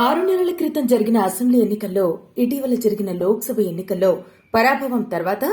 ఆరు నెలల క్రితం జరిగిన అసెంబ్లీ ఎన్నికల్లో ఇటీవల జరిగిన లోక్సభ ఎన్నికల్లో పరాభవం తర్వాత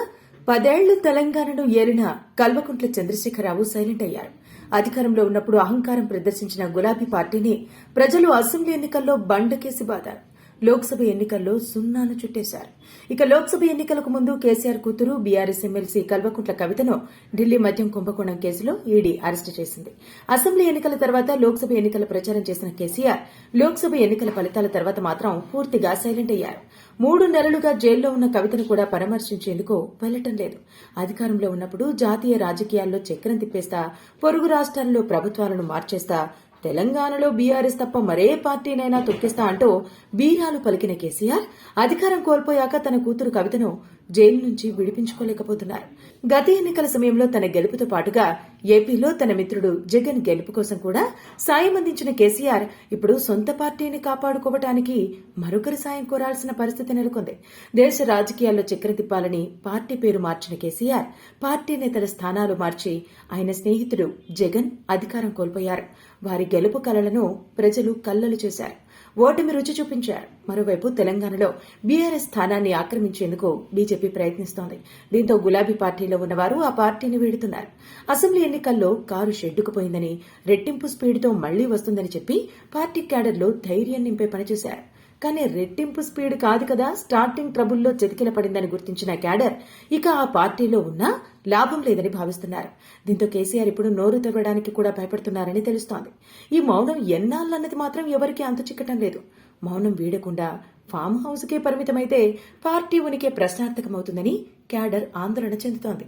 పదేళ్ళు తెలంగాణను ఏలిన కల్వకుంట్ల చంద్రశేఖరరావు సైలెంట్ అయ్యారు. అధికారంలో ఉన్నప్పుడు అహంకారం ప్రదర్శించిన గులాబీ పార్టీని ప్రజలు అసెంబ్లీ ఎన్నికల్లో బండకేసి బాదారు. లోక్సభ ఎన్నికల్లో సున్నాను చుట్టేశారు. ఇక లోక్సభ ఎన్నికలకు ముందు కేసీఆర్ కూతురు బీఆర్ఎస్ ఎమ్మెల్సీ కల్వకుంట్ల కవితను ఢిల్లీ మద్యం కుంభకోణం కేసులో ఈడీ అరెస్టు చేసింది. అసెంబ్లీ ఎన్నికల తర్వాత లోక్సభ ఎన్నికల ప్రచారం చేసిన కేసీఆర్ లోక్సభ ఎన్నికల ఫలితాల తర్వాత మాత్రం పూర్తిగా సైలెంట్ అయ్యారు. మూడు నెలలుగా జైల్లో ఉన్న కవితను కూడా పరామర్శించేందుకు వెళ్ళటం లేదు. అధికారంలో ఉన్నప్పుడు జాతీయ రాజకీయాల్లో చక్రం తిప్పేస్తా పొరుగు రాష్ట్రాల్లో ప్రభుత్వాలను మార్చేస్తా తెలంగాణలో బీఆర్ఎస్ తప్ప మరే పార్టీనైనా తొక్కిస్తా అంటూ బీరాలు పలికిన కేసీఆర్ అధికారం కోల్పోయాక తన కూతురు కవితను జైలు నుంచి విడిపించుకోలేకపోతున్నారు. గత ఎన్నికల సమయంలో తన గెలుపుతో పాటుగా ఏపీలో తన మిత్రుడు జగన్ గెలుపు కోసం కూడా సాయం అందించిన కేసీఆర్ ఇప్పుడు సొంత పార్టీని కాపాడుకోవటానికి మరొకరి సాయం కోరాల్సిన పరిస్థితి నెలకొంది. దేశ రాజకీయాల్లో చక్కెర తిప్పాలని పార్టీ పేరు మార్చిన కేసీఆర్ పార్టీ నేతల స్థానాలు మార్చి ఆయన స్నేహితుడు జగన్ అధికారం కోల్పోయారు. వారి గెలుపు కలలను ప్రజలు కల్లలు చేశారు. ఓటమి రుచి చూపించారు. మరోవైపు తెలంగాణలో బీఆర్ఎస్ స్థానాన్ని ఆక్రమించేందుకు బీజేపీ ప్రయత్నిస్తోంది. దీంతో గులాబీ పార్టీలో ఉన్నవారు ఆ పార్టీని వీడుతున్నారు. అసెంబ్లీ ఎన్నికల్లో కారు షెడ్డుకుపోయిందని రెట్టింపు స్పీడ్తో మళ్ళీ వస్తుందని చెప్పి పార్టీ క్యాడర్లో ధైర్యం నింపే పనిచేశారు. కానీ రెట్టింపు స్పీడ్ కాదు కదా. స్టార్టింగ్ ట్రబుల్లో చెతికిల పడిందని గుర్తించిన క్యాడర్ ఇక ఆ పార్టీలో ఉన్నా లాభం లేదని భావిస్తున్నారు. దీంతో కేసీఆర్ ఇప్పుడు నోరు తెరవడానికి కూడా భయపడుతున్నారని తెలుస్తోంది. ఈ మౌనం ఎన్నాళ్ళన్నది మాత్రం ఎవరికీ అంతు చిక్కటం లేదు. మౌనం వీడకుండా ఫామ్ హౌస్కే పరిమితమైతే పార్టీ ఉనికి ప్రశ్నార్థకమవుతుందని క్యాడర్ ఆందోళన చెందుతోంది.